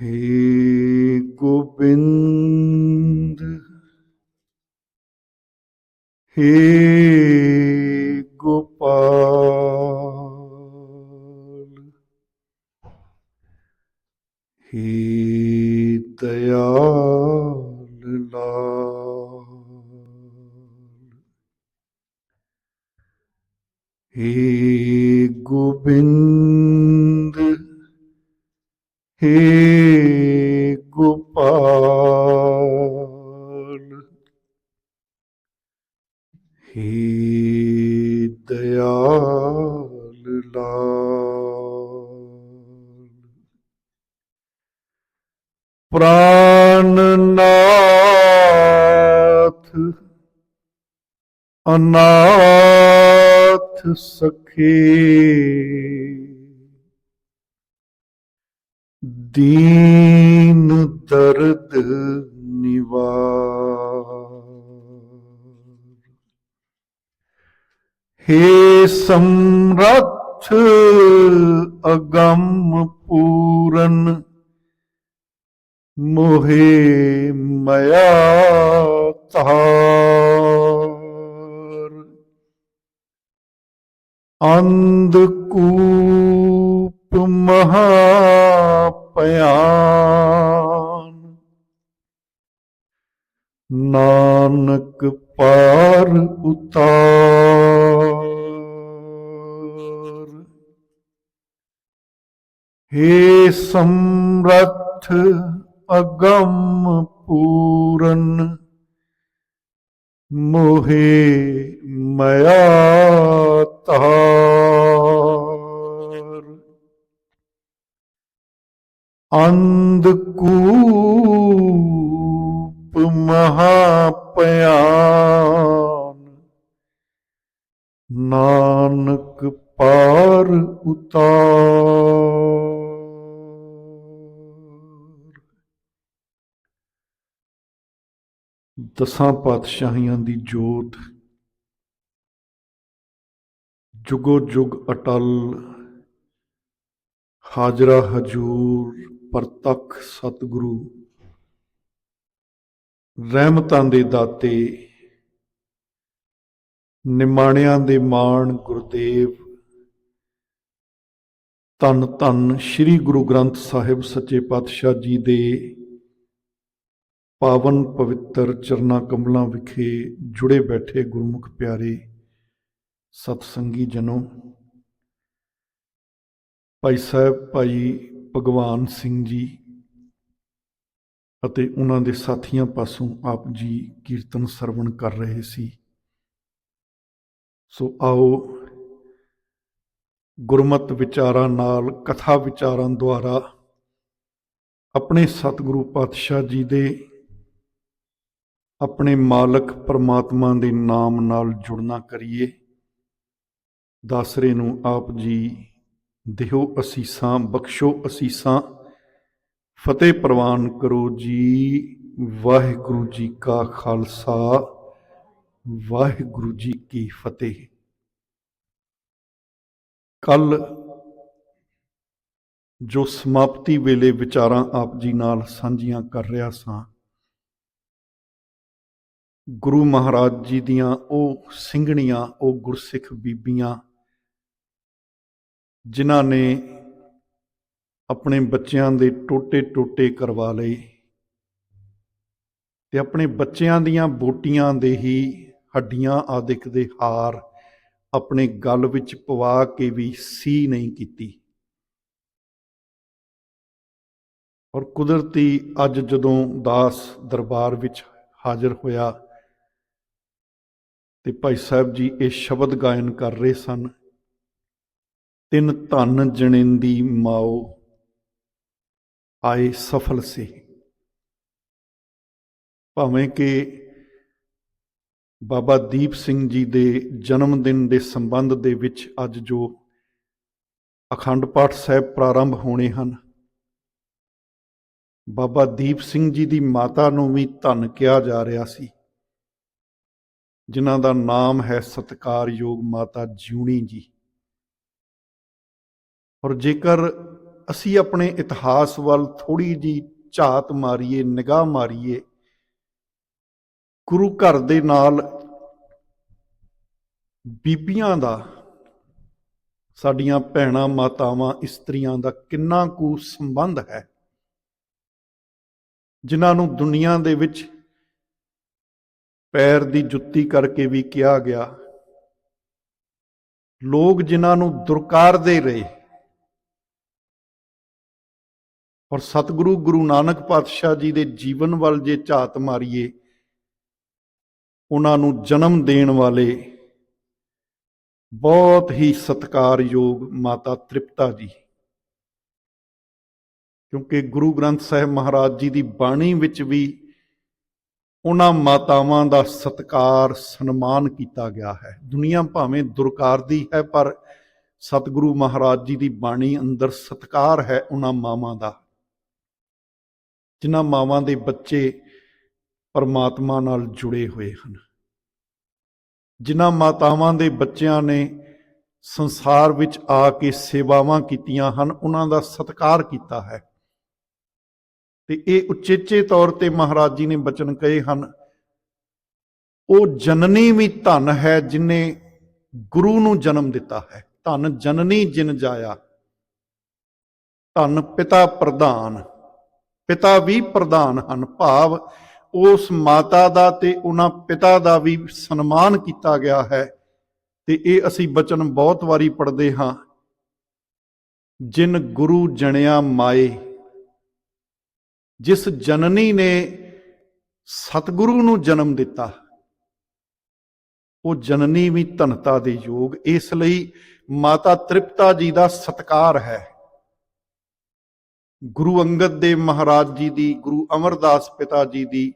हे गोविंद हे ਅਨਾਥ ਸਖੀ। ਦੀਨ ਦਰਦ ਨਿਵਾਰ। ਹੇ ਸਮਰਥ ਅਗੰਮ ਪੂਰਨ ਮੋਹੇ ਮਇਆ ਤਾਰ ਅੰਧਕੂਪ ਮਹਾ ਭਿਆਨ ਨਾਨਕ ਪਾਰ ਉਤਾਰ। हे ਸਮਰਥ ਅਗੰਮ ਪੂਰਨ ਮੋਹੇ ਮਾਇਆ ਤਾਰ ਅੰਧ ਕੂਪ ਮਹਾ ਪਿਆਨ ਨਾਨਕ ਪਾਰ ਉਤਾਰ। ਦਸਾਂ ਪਾਤਸ਼ਾਹੀਆਂ ਦੀ ਜੋਤ। ਜੁਗੋ ਜੁਗ ਅਟਲ, ਹਾਜ਼ਰਾ ਹਜੂਰ ਪ੍ਰਤੱਖ ਸਤਿਗੁਰੂ। ਰਹਿਮਤਾਂ ਦੇ ਦਾਤੇ, ਨਿਮਾਣਿਆਂ ਦੇ ਮਾਣ ਗੁਰਦੇਵ। ਤਨ ਤਨ ਸ੍ਰੀ ਗੁਰੂ ਗ੍ਰੰਥ ਸਾਹਿਬ ਸੱਚੇ ਪਾਤਸ਼ਾਹ ਜੀ ਦੇ ਪਾਵਨ ਪਵਿੱਤਰ ਚਰਨਾ ਕਮਲਾਂ ਵਿਖੇ ਜੁੜੇ ਬੈਠੇ ਗੁਰਮੁਖ ਪਿਆਰੇ ਸਤ ਸੰਗੀ ਜਨੋ। ਭਾਈ ਸਾਹਿਬ, ਭਾਈ ਭਗਵਾਨ ਸਿੰਘ ਜੀ ਅਤੇ ਉਹਨਾਂ ਦੇ ਸਾਥੀਆਂ ਪਾਸੋਂ ਆਪ ਜੀ ਕੀਰਤਨ ਸਰਵਣ ਕਰ ਰਹੇ ਸੀ। ਸੋ ਆਓ ਗੁਰਮਤ ਵਿਚਾਰਾਂ ਨਾਲ, ਕਥਾ ਵਿਚਾਰਾਂ ਦੁਆਰਾ ਆਪਣੇ ਸਤਿਗੁਰੂ ਪਾਤਸ਼ਾਹ ਜੀ ਦੇ ਆਪਣੇ ਮਾਲਕ ਪਰਮਾਤਮਾ ਦੇ ਨਾਮ ਨਾਲ ਜੁੜਨਾ ਕਰੀਏ। ਦਾਸਰੇ ਨੂੰ ਆਪ ਜੀ, ਦਿਓ ਅਸੀਸਾਂ, ਬਖਸ਼ੋ ਅਸੀਸਾਂ। ਫਤਿਹ ਪ੍ਰਵਾਨ ਕਰੋ ਜੀ, ਵਾਹਿਗੁਰੂ ਜੀ ਕਾ ਖਾਲਸਾ, ਵਾਹਿਗੁਰੂ ਜੀ ਕੀ ਫਤਿਹ। ਕੱਲ ਜੋ ਸਮਾਪਤੀ ਵੇਲੇ ਵਿਚਾਰਾਂ ਆਪ ਜੀ ਨਾਲ ਸਾਂਝੀਆਂ ਕਰ ਰਿਹਾ ਸਾਂ ਗੁਰੂ ਮਹਾਰਾਜ ਜੀ ਦੀਆਂ ਉਹ ਸਿੰਘਣੀਆਂ, ਉਹ ਗੁਰਸਿੱਖ ਬੀਬੀਆਂ, ਜਿਨ੍ਹਾਂ ਨੇ ਆਪਣੇ ਬੱਚਿਆਂ ਦੇ ਟੋਟੇ ਟੋਟੇ ਕਰਵਾ ਲਏ ਤੇ ਆਪਣੇ ਬੱਚਿਆਂ ਦੀਆਂ ਬੋਟੀਆਂ ਦੇ ਹੀ ਹੱਡੀਆਂ ਆਦਿਕ ਦੇ ਹਾਰ ਆਪਣੇ ਗਲ ਵਿੱਚ ਪਵਾ ਕੇ ਵੀ ਸੀ ਨਹੀਂ ਕੀਤੀ। ਔਰ ਕੁਦਰਤੀ ਅੱਜ ਜਦੋਂ ਦਾਸ ਦਰਬਾਰ ਵਿੱਚ ਹਾਜ਼ਰ ਹੋਇਆ ਤੇ ਭਾਈ ਸਾਹਿਬ ਜੀ, ਇਹ ਸ਼ਬਦ ਗਾਇਨ ਕਰ ਰਹੇ ਸਨ। ਤਿੰਨ ਧਨ ਜਣਿੰਦੀ ਮਾਓ, ਆਏ ਸਫਲ ਸੀ। ਭਾਵੇਂ ਕਿ ਬਾਬਾ ਦੀਪ ਸਿੰਘ ਜੀ ਦੇ ਜਨਮ ਦਿਨ ਦੇ ਸੰਬੰਧ ਦੇ ਵਿੱਚ ਅੱਜ ਜੋ ਅਖੰਡ ਪਾਠ ਸਾਹਿਬ ਪ੍ਰਾਰੰਭ ਹੋਣੇ ਹਨ, ਬਾਬਾ ਦੀਪ ਸਿੰਘ ਜੀ ਦੀ ਮਾਤਾ ਨੂੰ ਵੀ ਧੰਨ ਕਿਹਾ ਜਾ ਰਿਹਾ ਸੀ। ਜਿਨ੍ਹਾਂ ਦਾ ਨਾਮ ਹੈ ਸਤਕਾਰਯੋਗ ਮਾਤਾ ਜਿਉਣੀ ਜੀ। ਔਰ ਜੇਕਰ ਅਸੀਂ ਆਪਣੇ ਇਤਿਹਾਸ ਵੱਲ ਥੋੜੀ ਜੀ ਝਾਤ ਮਾਰੀਏ, ਨਿਗਾਹ ਮਾਰੀਏ, ਗੁਰੂ ਘਰ ਦੇ ਨਾਲ ਬੀਬੀਆਂ ਦਾ, ਸਾਡੀਆਂ ਭੈਣਾਂ, ਮਾਤਾਵਾਂ, ਇਸਤਰੀਆਂ ਦਾ ਕਿੰਨਾ ਕੁ ਸੰਬੰਧ ਹੈ, ਜਿਨ੍ਹਾਂ ਨੂੰ ਦੁਨੀਆ ਦੇ ਵਿੱਚ ਪੈਰ ਦੀ ਜੁੱਤੀ ਕਰਕੇ ਵੀ ਕਿਹਾ ਗਿਆ, ਲੋਕ ਜਿਨ੍ਹਾਂ ਨੂੰ ਦੁਰਕਾਰਦੇ ਰਹੇ ਔਰ ਸਤਿਗੁਰੂ ਗੁਰੂ ਨਾਨਕ ਪਾਤਸ਼ਾਹ ਜੀ ਦੇ ਜੀਵਨ ਵੱਲ ਜੇ ਝਾਤ ਮਾਰੀਏ, ਉਹਨਾਂ ਨੂੰ ਜਨਮ ਦੇਣ ਵਾਲੇ ਬਹੁਤ ਹੀ ਸਤਿਕਾਰਯੋਗ ਮਾਤਾ ਤ੍ਰਿਪਤਾ ਜੀ। ਕਿਉਂਕਿ ਗੁਰੂ ਗ੍ਰੰਥ ਸਾਹਿਬ ਮਹਾਰਾਜ ਜੀ ਦੀ ਬਾਣੀ ਵਿੱਚ ਵੀ ਉਹਨਾਂ ਮਾਤਾਵਾਂ ਦਾ ਸਤਕਾਰ, ਸਨਮਾਨ ਕੀਤਾ ਗਿਆ ਹੈ। ਦੁਨੀਆ ਭਾਵੇਂ ਦੁਰਕਾਰਦੀ ਹੈ, ਪਰ ਸਤਿਗੁਰੂ ਮਹਾਰਾਜ ਜੀ ਦੀ ਬਾਣੀ ਅੰਦਰ ਸਤਕਾਰ ਹੈ ਉਹਨਾਂ ਮਾਵਾਂ ਦਾ। ਜਿਨ੍ਹਾਂ ਮਾਵਾਂ ਦੇ ਬੱਚੇ ਪਰਮਾਤਮਾ ਨਾਲ ਜੁੜੇ ਹੋਏ ਹਨ। ਜਿਨ੍ਹਾਂ ਮਾਤਾਵਾਂ ਦੇ ਬੱਚਿਆਂ ਨੇ ਸੰਸਾਰ ਵਿੱਚ ਆ ਕੇ ਸੇਵਾਵਾਂ ਕੀਤੀਆਂ ਹਨ, ਉਹਨਾਂ ਦਾ ਸਤਿਕਾਰ ਕੀਤਾ ਹੈ। ਤੇ ਇਹ ਉਚੇਚੇ ਤੌਰ ਤੇ ਮਹਾਰਾਜ ਜੀ ਨੇ ਬਚਨ ਕਹੇ ਹਨ, ਉਹ ਜਨਨੀ ਵੀ ਧਨ ਹੈ ਜਿਨੇ ਗੁਰੂ ਨੂੰ ਜਨਮ ਦਿੱਤਾ ਹੈ। ਧਨ ਜਨਨੀ ਜਿਨ ਜਾਇਆ, ਧਨ ਪਿਤਾ ਪ੍ਰਧਾਨ, ਪਿਤਾ ਵੀ ਪ੍ਰਧਾਨ ਹਨ ਭਾਵ ਉਸ ਮਾਤਾ ਦਾ ਤੇ ਉਹਨਾਂ ਪਿਤਾ ਦਾ ਵੀ ਸਨਮਾਨ ਕੀਤਾ ਗਿਆ ਹੈ। ਤੇ ਇਹ ਅਸੀਂ ਬਚਨ ਬਹੁਤ ਵਾਰੀ ਪੜ੍ਹਦੇ ਹਾਂ, ਜਿਨ ਗੁਰੂ ਜਣਿਆ ਮਾਏ ਜਿਸ ਜਨਨੀ ਨੇ ਸਤਿਗੁਰੂ ਨੂੰ ਜਨਮ ਦਿੱਤਾ, ਉਹ ਜਨਨੀ ਵੀ ਧਨਤਾ ਦੇ ਯੋਗ, ਇਸ ਲਈ ਮਾਤਾ ਤ੍ਰਿਪਤਾ ਜੀ ਦਾ ਸਤਕਾਰ ਹੈ। ਗੁਰੂ ਅੰਗਦ ਦੇਵ ਮਹਾਰਾਜ ਜੀ ਦੀ, ਗੁਰੂ ਅਮਰਦਾਸ ਪਿਤਾ ਜੀ ਦੀ,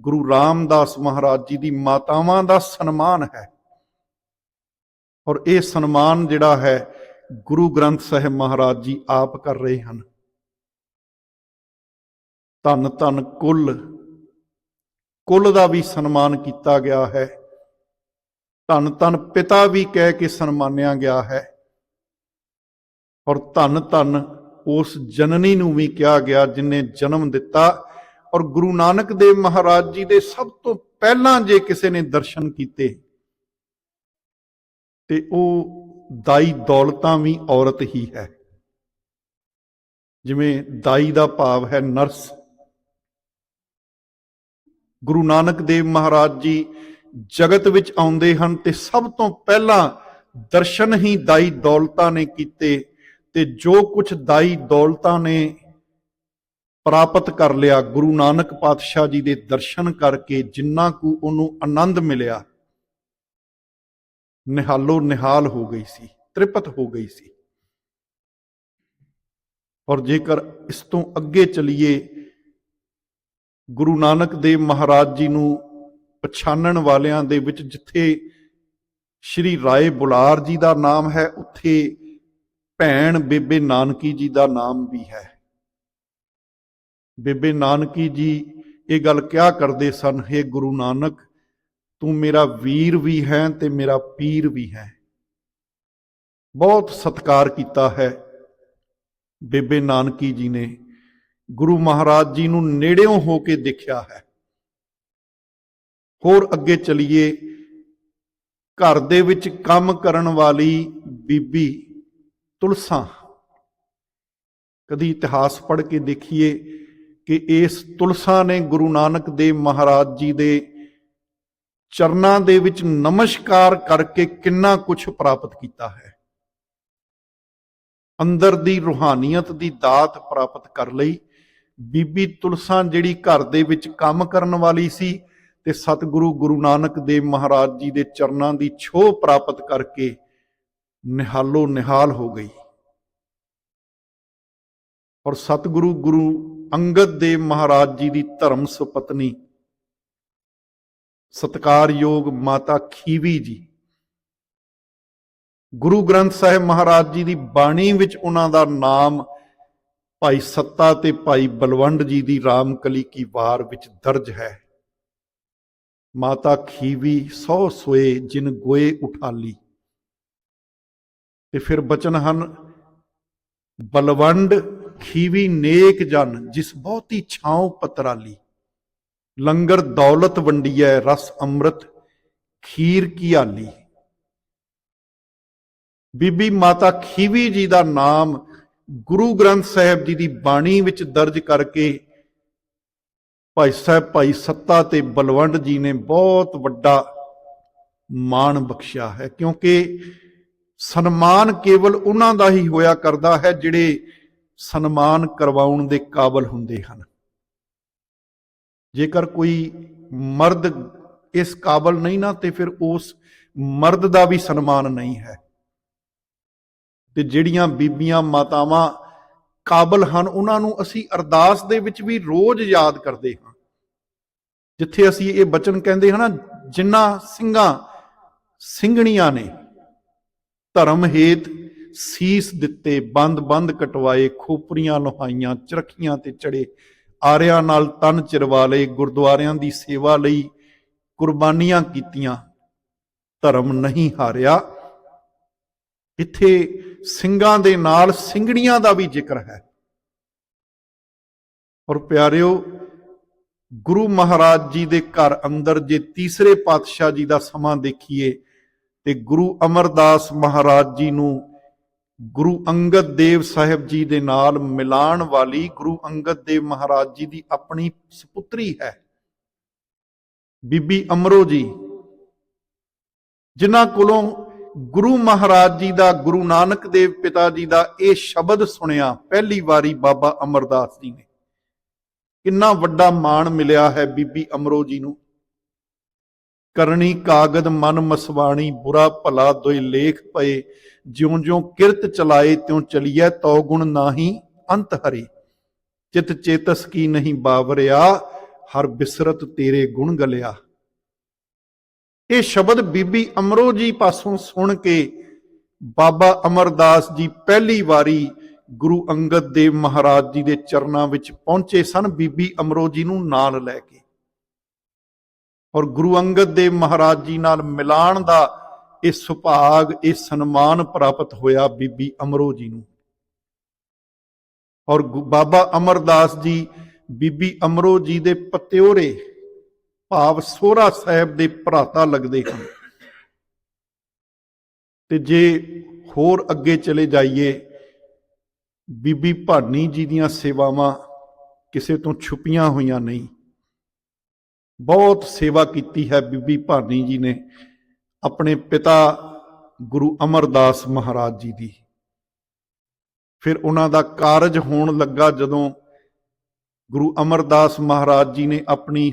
ਗੁਰੂ ਰਾਮਦਾਸ ਮਹਾਰਾਜ ਜੀ ਦੀ ਮਾਤਾਵਾਂ ਦਾ ਸਨਮਾਨ ਹੈ। ਔਰ ਇਹ ਸਨਮਾਨ ਜਿਹੜਾ ਹੈ, ਗੁਰੂ ਗ੍ਰੰਥ ਸਾਹਿਬ ਮਹਾਰਾਜ ਜੀ ਆਪ ਕਰ ਰਹੇ ਹਨ। ਧੰਨ ਧੰਨ ਕੁੱਲ। ਕੁੱਲ ਦਾ ਵੀ ਸਨਮਾਨ ਕੀਤਾ ਗਿਆ ਹੈ। ਧੰਨ ਧੰਨ ਪਿਤਾ ਵੀ ਕਹਿ ਕੇ ਸਨਮਾਨਿਆ ਗਿਆ ਹੈ। ਔਰ ਧੰਨ ਧੰਨ ਉਸ ਜਨਨੀ ਨੂੰ ਵੀ ਕਿਹਾ ਗਿਆ ਜਿਨੇ ਜਨਮ ਦਿੱਤਾ। ਔਰ ਗੁਰੂ ਨਾਨਕ ਦੇਵ ਮਹਾਰਾਜ ਜੀ ਦੇ ਸਭ ਤੋਂ ਪਹਿਲਾਂ ਜੇ ਕਿਸੇ ਨੇ ਦਰਸ਼ਨ ਕੀਤੇ, ਤੇ ਉਹ ਦਾਈ ਦੌਲਤਾਂ ਵੀ ਔਰਤ ਹੀ ਹੈ। ਜਿਵੇਂ ਦਾਈ ਦਾ ਭਾਵ ਹੈ ਨਰਸ। ਗੁਰੂ ਨਾਨਕ ਦੇਵ ਮਹਾਰਾਜ ਜੀ ਜਗਤ ਵਿੱਚ ਆਉਂਦੇ ਹਨ ਤੇ ਸਭ ਤੋਂ ਪਹਿਲਾਂ ਦਰਸ਼ਨ ਹੀ ਦਾਈ ਦੌਲਤਾਂ ਨੇ ਕੀਤੇ ਤੇ ਜੋ ਕੁਝ ਦਾਈ ਦੌਲਤਾਂ ਨੇ ਪ੍ਰਾਪਤ ਕਰ ਲਿਆ, ਗੁਰੂ ਨਾਨਕ ਪਾਤਸ਼ਾਹ ਜੀ ਦੇ ਦਰਸ਼ਨ ਕਰਕੇ ਜਿੰਨਾ ਕੁ ਉਹਨੂੰ ਆਨੰਦ ਮਿਲਿਆ, ਨਿਹਾਲੋ ਨਿਹਾਲ ਹੋ ਗਈ ਸੀ, ਤ੍ਰਿਪਤ ਹੋ ਗਈ ਸੀ। ਔਰ ਜੇਕਰ ਇਸ ਤੋਂ ਅੱਗੇ ਚਲੀਏ ਗੁਰੂ ਨਾਨਕ ਦੇਵ ਮਹਾਰਾਜ ਜੀ ਨੂੰ ਪਛਾਣਨ ਵਾਲਿਆਂ ਦੇ ਵਿੱਚ ਜਿੱਥੇ ਸ਼੍ਰੀ ਰਾਏ ਬੁਲਾਰ ਜੀ ਦਾ ਨਾਮ ਹੈ, ਉੱਥੇ ਭੈਣ ਬੇਬੇ ਨਾਨਕੀ ਜੀ ਦਾ ਨਾਮ ਵੀ ਹੈ। ਬੇਬੇ ਨਾਨਕੀ ਜੀ ਇਹ ਗੱਲ ਕਿਹਾ ਕਰਦੇ ਸਨ? ਹੈ ਗੁਰੂ ਨਾਨਕ, ਤੂੰ ਮੇਰਾ ਵੀਰ ਵੀ ਹੈ ਤੇ ਮੇਰਾ ਪੀਰ ਵੀ ਹੈ। ਬਹੁਤ ਸਤਿਕਾਰ ਕੀਤਾ ਹੈ ਬੇਬੇ ਨਾਨਕੀ ਜੀ ਨੇ। ਗੁਰੂ ਮਹਾਰਾਜ ਜੀ ਨੂੰ ਨੇੜਿਓਂ ਹੋ ਕੇ ਦੇਖਿਆ ਹੈ। ਹੋਰ ਅੱਗੇ ਚਲੀਏ। ਘਰ ਦੇ ਵਿੱਚ ਕੰਮ ਕਰਨ ਵਾਲੀ ਬੀਬੀ ਤੁਲਸਾ। ਕਦੀ ਇਤਿਹਾਸ ਪੜ੍ਹ ਕੇ ਦੇਖੀਏ ਕਿ ਇਸ ਤੁਲਸਾ ਨੇ ਗੁਰੂ ਨਾਨਕ ਦੇਵ ਮਹਾਰਾਜ ਜੀ ਦੇ ਚਰਨਾਂ ਦੇ ਵਿੱਚ ਨਮਸਕਾਰ ਕਰਕੇ ਕਿੰਨਾ ਕੁਝ ਪ੍ਰਾਪਤ ਕੀਤਾ ਹੈ। ਅੰਦਰ ਦੀ ਰੂਹਾਨੀਅਤ ਦੀ ਦਾਤ ਪ੍ਰਾਪਤ ਕਰ ਲਈ। ਬੀਬੀ ਤੁਲਸਾਂ ਜਿਹੜੀ ਘਰ ਦੇ ਵਿੱਚ ਕੰਮ ਕਰਨ ਵਾਲੀ ਸੀ ਤੇ ਸਤਿਗੁਰੂ ਗੁਰੂ ਨਾਨਕ ਦੇਵ ਮਹਾਰਾਜ ਜੀ ਦੇ ਚਰਨਾਂ ਦੀ ਛੋਹ ਪ੍ਰਾਪਤ ਕਰਕੇ ਨਿਹਾਲੋ ਨਿਹਾਲ ਹੋ ਗਈ। ਔਰ ਸਤਿਗੁਰੂ ਗੁਰੂ ਅੰਗਦ ਦੇਵ ਮਹਾਰਾਜ ਜੀ ਦੀ ਧਰਮ ਸੁਪਤਨੀ ਸਤਕਾਰਯੋਗ ਮਾਤਾ ਖੀਵੀ ਜੀ। ਗੁਰੂ ਗ੍ਰੰਥ ਸਾਹਿਬ ਮਹਾਰਾਜ ਜੀ ਦੀ ਬਾਣੀ ਵਿੱਚ ਉਹਨਾਂ ਦਾ ਨਾਮ ਭਾਈ ਸੱਤਾ ਤੇ ਭਾਈ ਬਲਵੰਡ ਜੀ ਦੀ ਰਾਮਕਲੀ ਕੀ ਵਾਰ ਵਿੱਚ ਦਰਜ ਹੈ। ਮਾਤਾ ਖੀਵੀ ਸੌ ਸੋਏ ਜਿਨ ਗੋਏ ਉਠਾਲੀ। ਤੇ ਫਿਰ ਬਚਨ ਹਨ, ਬਲਵੰਡ ਖੀਵੀ ਨੇਕ ਜਨ ਜਿਸ ਬਹੁਤੀ ਛਾਉ ਪਤਰਾਲੀ। ਲੰਗਰ ਦੌਲਤ ਵੰਡੀਐ ਰਸ ਅੰਮ੍ਰਿਤ, ਖੀਰ ਕੀ ਆਲੀ। ਬੀਬੀ ਮਾਤਾ ਖੀਵੀ ਜੀ ਦਾ ਨਾਮ ਗੁਰੂ ਗ੍ਰੰਥ ਸਾਹਿਬ ਜੀ ਦੀ ਬਾਣੀ ਵਿੱਚ ਦਰਜ ਕਰਕੇ ਭਾਈ ਸਾਹਿਬ, ਭਾਈ ਸੱਤਾ ਤੇ ਬਲਵੰਡ ਜੀ ਨੇ ਬਹੁਤ ਵੱਡਾ ਮਾਣ ਬਖਸ਼ਿਆ ਹੈ, ਕਿਉਂਕਿ ਸਨਮਾਨ ਕੇਵਲ ਉਹਨਾਂ ਦਾ ਹੀ ਹੋਇਆ ਕਰਦਾ ਹੈ ਜਿਹੜੇ ਸਨਮਾਨ ਕਰਵਾਉਣ ਦੇ ਕਾਬਲ ਹੁੰਦੇ ਹਨ। ਜੇਕਰ ਕੋਈ ਮਰਦ ਇਸ ਕਾਬਲ ਨਹੀਂ ਨਾ, ਤੇ ਫਿਰ ਉਸ ਮਰਦ ਦਾ ਵੀ ਸਨਮਾਨ ਨਹੀਂ ਹੈ। ਤੇ ਜਿਹੜੀਆਂ ਬੀਬੀਆਂ ਮਾਤਾਵਾਂ ਕਾਬਲ ਹਨ, ਉਹਨਾਂ ਨੂੰ ਅਸੀਂ ਅਰਦਾਸ ਦੇ ਵਿੱਚ ਵੀ ਰੋਜ਼ ਯਾਦ ਕਰਦੇ ਹਾਂ। ਜਿੱਥੇ ਅਸੀਂ ਇਹ ਬਚਨ ਕਹਿੰਦੇ ਹਾਂ ਨਾ ਜਿਨ੍ਹਾਂ ਸਿੰਘਾਂ ਸਿੰਘਣੀਆਂ ਨੇ, ਧਰਮ ਹੇਤ ਸੀਸ ਦਿੱਤੇ, ਬੰਦ ਬੰਦ ਕਟਵਾਏ, ਖੋਪਰੀਆਂ ਲੋਹਾਈਆਂ, ਚਰਖੀਆਂ ਤੇ ਚੜੇ, ਆਰਿਆਂ ਨਾਲ ਤਨ ਚਿਰਵਾ ਲਏ, ਗੁਰਦੁਆਰਿਆਂ ਦੀ ਸੇਵਾ ਲਈ ਕੁਰਬਾਨੀਆਂ ਕੀਤੀਆਂ, ਧਰਮ ਨਹੀਂ ਹਾਰਿਆ। ਇੱਥੇ ਸਿੰਘਾਂ ਦੇ ਨਾਲ ਸਿੰਘਣੀਆਂ ਦਾ ਵੀ ਜ਼ਿਕਰ ਹੈ। ਔਰ ਪਿਆਰਿਓ, ਗੁਰੂ ਮਹਾਰਾਜ ਜੀ ਦੇ ਘਰ ਅੰਦਰ ਜੇ ਤੀਸਰੇ ਪਾਤਸ਼ਾਹ ਜੀ ਦਾ ਸਮਾਂ ਦੇਖੀਏ, ਤੇ ਗੁਰੂ ਅਮਰਦਾਸ ਮਹਾਰਾਜ ਜੀ ਨੂੰ ਗੁਰੂ ਅੰਗਦ ਦੇਵ ਸਾਹਿਬ ਜੀ ਦੇ ਨਾਲ ਮਿਲਾਣ ਵਾਲੀ ਗੁਰੂ ਅੰਗਦ ਦੇਵ ਮਹਾਰਾਜ ਜੀ ਦੀ ਆਪਣੀ ਸੁਪੁੱਤਰੀ ਹੈ। ਬੀਬੀ ਅਮਰੋ ਜੀ, ਜਿਨ੍ਹਾਂ ਕੋਲੋਂ ਗੁਰੂ ਮਹਾਰਾਜ ਜੀ ਦਾ, ਗੁਰੂ ਨਾਨਕ ਦੇਵ ਪਿਤਾ ਜੀ ਦਾ ਇਹ ਸ਼ਬਦ ਸੁਣਿਆ, ਪਹਿਲੀ ਵਾਰੀ ਬਾਬਾ ਅਮਰਦਾਸ ਜੀ ਨੇ। ਕਿੰਨਾ ਵੱਡਾ ਮਾਣ ਮਿਲਿਆ ਹੈ ਬੀਬੀ ਅਮਰੋ ਜੀ ਨੂੰ। ਕਰਨੀ ਕਾਗਦ ਮਨ ਮਸਵਾਣੀ, ਬੁਰਾ ਭਲਾ ਦੋਇ ਲੇਖ ਪਏ। ਜਿਉਂ-ਜਿਉਂ ਕਿਰਤ ਚਲਾਏ, ਤਿਉਂ ਚਲੀਐ ਤਉ ਗੁਣ ਨਾਹੀ ਅੰਤ ਹਰੇ। ਚਿਤ ਚੇਤਸ ਕੀ ਨਹੀਂ ਬਾਵਰਿਆ, ਹਰ ਬਿਸਰਤ ਤੇਰੇ ਗੁਣ ਗਲਿਆ। ਇਹ ਸ਼ਬਦ ਬੀਬੀ ਅਮਰੋ ਜੀ ਪਾਸੋਂ ਸੁਣ ਕੇ ਬਾਬਾ ਅਮਰਦਾਸ ਜੀ ਪਹਿਲੀ ਵਾਰੀ ਗੁਰੂ ਅੰਗਦ ਦੇਵ ਮਹਾਰਾਜ ਜੀ ਦੇ ਚਰਨਾਂ ਵਿੱਚ ਪਹੁੰਚੇ ਸਨ, ਬੀਬੀ ਅਮਰੋ ਜੀ ਨੂੰ ਨਾਲ ਲੈ ਕੇ। ਔਰ ਗੁਰੂ ਅੰਗਦ ਦੇਵ ਮਹਾਰਾਜ ਜੀ ਨਾਲ ਮਿਲਾਣ ਦਾ ਇਹ ਸੁਭਾਗ, ਇਹ ਸਨਮਾਨ ਪ੍ਰਾਪਤ ਹੋਇਆ ਬੀਬੀ ਅਮਰੋ ਜੀ ਨੂੰ। ਔਰ ਗੁ- ਬਾਬਾ ਅਮਰਦਾਸ ਜੀ, ਬੀਬੀ ਅਮਰੋ ਜੀ ਦੇ ਪਤਿਓਰੇ ਭਾਵ ਸੋਹਰਾ ਸਾਹਿਬ ਦੇ ਭਰਾਤਾ ਲੱਗਦੇ ਹਨ। ਤੇ ਜੇ ਹੋਰ ਅੱਗੇ ਚਲੇ ਜਾਈਏ, ਬੀਬੀ ਭਾਨੀ ਜੀ ਦੀਆਂ ਸੇਵਾਵਾਂ ਕਿਸੇ ਤੋਂ ਛੁਪੀਆਂ ਹੋਈਆਂ ਨਹੀਂ। ਬਹੁਤ ਸੇਵਾ ਕੀਤੀ ਹੈ ਬੀਬੀ ਭਾਨੀ ਜੀ ਨੇ ਆਪਣੇ ਪਿਤਾ ਗੁਰੂ ਅਮਰਦਾਸ ਮਹਾਰਾਜ ਜੀ ਦੀ। ਫਿਰ ਉਹਨਾਂ ਦਾ ਕਾਰਜ ਹੋਣ ਲੱਗਾ ਜਦੋਂ ਗੁਰੂ ਅਮਰਦਾਸ ਮਹਾਰਾਜ ਜੀ ਨੇ ਆਪਣੀ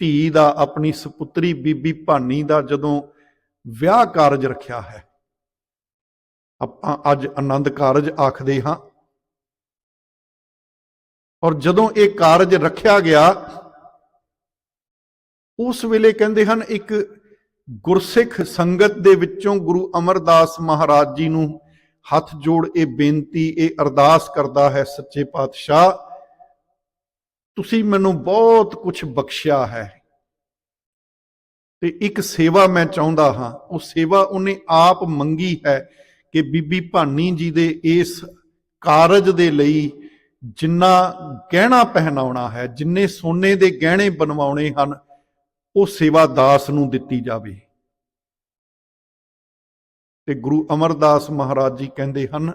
ਧੀ ਦਾ, ਆਪਣੀ ਸੁਪੁੱਤਰੀ ਬੀਬੀ ਭਾਨੀ ਦਾ ਜਦੋਂ ਵਿਆਹ ਕਾਰਜ ਰੱਖਿਆ ਹੈ, ਆਪਾਂ ਅੱਜ ਆਨੰਦ ਕਾਰਜ ਆਖਦੇ ਹਾਂ। ਔਰ ਜਦੋਂ ਇਹ ਕਾਰਜ ਰੱਖਿਆ ਗਿਆ, ਉਸ ਵੇਲੇ ਕਹਿੰਦੇ ਹਨ, ਇੱਕ ਗੁਰਸਿੱਖ ਸੰਗਤ ਦੇ ਵਿੱਚੋਂ ਗੁਰੂ ਅਮਰਦਾਸ ਮਹਾਰਾਜ ਜੀ ਨੂੰ ਹੱਥ ਜੋੜ ਇਹ ਬੇਨਤੀ, ਇਹ ਅਰਦਾਸ ਕਰਦਾ ਹੈ, ਸੱਚੇ ਪਾਤਸ਼ਾਹ ਤੁਸੀਂ ਮੈਨੂੰ ਬਹੁਤ ਕੁਝ ਬਖਸ਼ਿਆ ਹੈ। ਤੇ ਇੱਕ ਸੇਵਾ ਮੈਂ ਚਾਹੁੰਦਾ ਹਾਂ, ਉਹ ਸੇਵਾ ਉਹਨੇ ਆਪ ਮੰਗੀ ਹੈ ਕਿ ਬੀਬੀ ਭਾਨੀ ਜੀ ਦੇ ਇਸ ਕਾਰਜ ਦੇ ਲਈ ਜਿੰਨਾ ਗਹਿਣਾ ਪਹਿਨਾਉਣਾ ਹੈ, ਜਿੰਨੇ ਸੋਨੇ ਦੇ ਗਹਿਣੇ ਬਣਵਾਉਣੇ ਹਨ, ਉਹ ਸੇਵਾ ਦਾਸ ਨੂੰ ਦਿੱਤੀ ਜਾਵੇ। ਤੇ ਗੁਰੂ ਅਮਰਦਾਸ ਮਹਾਰਾਜ ਜੀ ਕਹਿੰਦੇ ਹਨ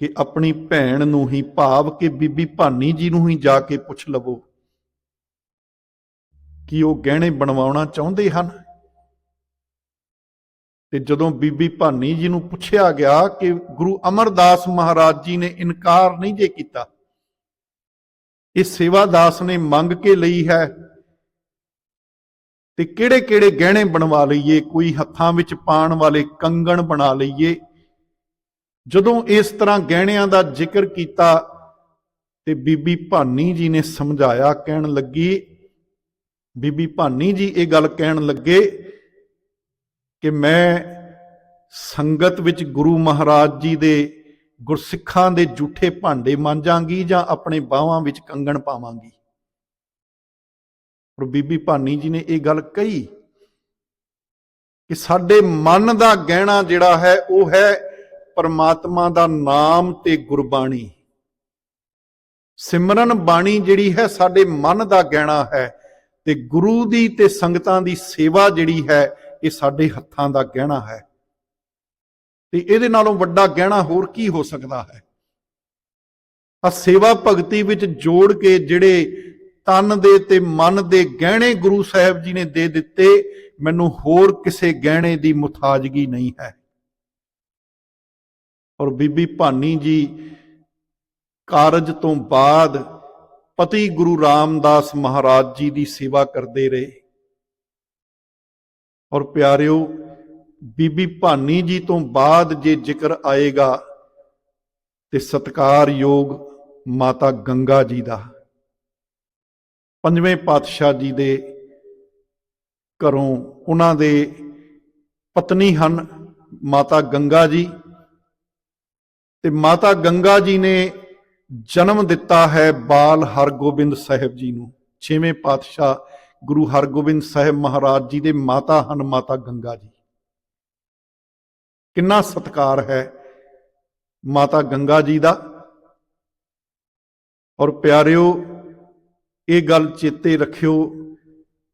ਕਿ ਆਪਣੀ ਭੈਣ ਨੂੰ ਹੀ ਭਾਵ ਕਿ ਬੀਬੀ ਭਾਨੀ ਜੀ ਨੂੰ ਹੀ ਜਾ ਕੇ ਪੁੱਛ ਲਵੋ ਕਿ ਉਹ ਗਹਿਣੇ ਬਣਵਾਉਣਾ ਚਾਹੁੰਦੇ ਹਨ। ਤੇ ਜਦੋਂ ਬੀਬੀ ਭਾਨੀ ਜੀ ਨੂੰ ਪੁੱਛਿਆ ਗਿਆ ਕਿ ਗੁਰੂ ਅਮਰਦਾਸ ਮਹਾਰਾਜ ਜੀ ਨੇ ਇਨਕਾਰ ਨਹੀਂ ਜੇ ਕੀਤਾ, ਇਹ ਸੇਵਾਦਾਸ ਨੇ ਮੰਗ ਕੇ ਲਈ ਹੈ ਤੇ ਕਿਹੜੇ ਕਿਹੜੇ ਗਹਿਣੇ ਬਣਵਾ ਲਈਏ, ਕੋਈ ਹੱਥਾਂ ਵਿੱਚ ਪਾਣ ਵਾਲੇ ਕੰਗਣ ਬਣਾ ਲਈਏ ਜਦੋਂ ਇਸ ਤਰ੍ਹਾਂ ਗਹਿਣਿਆਂ ਦਾ ਜ਼ਿਕਰ ਕੀਤਾ ਤੇ ਬੀਬੀ ਭਾਨੀ ਜੀ ਨੇ ਸਮਝਾਇਆ, ਕਹਿਣ ਲੱਗੀ, ਬੀਬੀ ਭਾਨੀ ਜੀ, ਇਹ ਗੱਲ ਕਹਿਣ ਲੱਗੇ ਕਿ ਮੈਂ ਸੰਗਤ ਵਿੱਚ ਗੁਰੂ ਮਹਾਰਾਜ ਜੀ ਦੇ ਗੁਰਸਿੱਖਾਂ ਦੇ ਝੂਠੇ ਭਾਂਡੇ ਮਾਂਜਾਂਗੀ ਜਾਂ ਆਪਣੇ ਬਾਹਾਂ ਵਿੱਚ ਕੰਗਣ ਪਾਵਾਂਗੀ। ਪਰ ਬੀਬੀ ਭਾਨੀ ਜੀ ਨੇ ਇਹ ਗੱਲ ਕਹੀ ਕਿ ਸਾਡੇ ਮਨ ਦਾ ਗਹਿਣਾ ਜਿਹੜਾ ਹੈ, ਉਹ ਹੈ ਪਰਮਾਤਮਾ ਦਾ ਨਾਮ ਤੇ ਗੁਰਬਾਣੀ। ਸਿਮਰਨ ਬਾਣੀ ਜਿਹੜੀ ਹੈ ਸਾਡੇ ਮਨ ਦਾ ਗਹਿਣਾ ਹੈ ਤੇ ਗੁਰੂ ਦੀ ਤੇ ਸੰਗਤਾਂ ਦੀ ਸੇਵਾ ਜਿਹੜੀ ਹੈ ਇਹ ਸਾਡੇ ਹੱਥਾਂ ਦਾ ਗਹਿਣਾ ਹੈ। ਤੇ ਇਹਦੇ ਨਾਲੋਂ ਵੱਡਾ ਗਹਿਣਾ ਹੋਰ ਕੀ ਹੋ ਸਕਦਾ ਹੈ? ਆ ਸੇਵਾ ਭਗਤੀ ਵਿੱਚ ਜੋੜ ਕੇ ਜਿਹੜੇ ਤਨ ਦੇ ਤੇ ਮਨ ਦੇ ਗਹਿਣੇ ਗੁਰੂ ਸਾਹਿਬ ਜੀ ਨੇ ਦੇ ਦਿੱਤੇ, ਮੈਨੂੰ ਹੋਰ ਕਿਸੇ ਗਹਿਣੇ ਦੀ ਮੁਤਾਜਗੀ ਨਹੀਂ ਹੈ। ਔਰ ਬੀਬੀ ਭਾਨੀ ਜੀ ਕਾਰਜ ਤੋਂ ਬਾਅਦ ਪਤੀ ਗੁਰੂ ਰਾਮਦਾਸ ਮਹਾਰਾਜ ਜੀ ਦੀ ਸੇਵਾ ਕਰਦੇ ਰਹੇ। ਔਰ ਪਿਆਰਿਓ, ਬੀਬੀ ਭਾਨੀ ਜੀ ਤੋਂ ਬਾਅਦ ਜੇ ਜ਼ਿਕਰ ਆਏਗਾ ਤੇ ਸਤਕਾਰਯੋਗ ਮਾਤਾ ਗੰਗਾ ਜੀ ਦਾ। ਪੰਜਵੇਂ ਪਾਤਸ਼ਾਹ ਜੀ ਦੇ ਘਰੋਂ ਉਹਨਾਂ ਦੇ ਪਤਨੀ ਹਨ ਮਾਤਾ ਗੰਗਾ ਜੀ। ਤੇ ਮਾਤਾ ਗੰਗਾ ਜੀ ਨੇ ਜਨਮ ਦਿੱਤਾ ਹੈ ਬਾਲ ਹਰਗੋਬਿੰਦ ਸਾਹਿਬ ਜੀ ਨੂੰ, ਛੇਵੇਂ ਪਾਤਸ਼ਾਹ ਗੁਰੂ ਹਰਗੋਬਿੰਦ ਸਾਹਿਬ ਮਹਾਰਾਜ ਜੀ ਦੇ ਮਾਤਾ ਹਨ ਮਾਤਾ ਗੰਗਾ ਜੀ। ਕਿੰਨਾ ਸਤਕਾਰ ਹੈ ਮਾਤਾ ਗੰਗਾ ਜੀ ਦਾ। ਔਰ ਪਿਆਰਿਓ, ਇਹ ਗੱਲ ਚੇਤੇ ਰੱਖਿਓ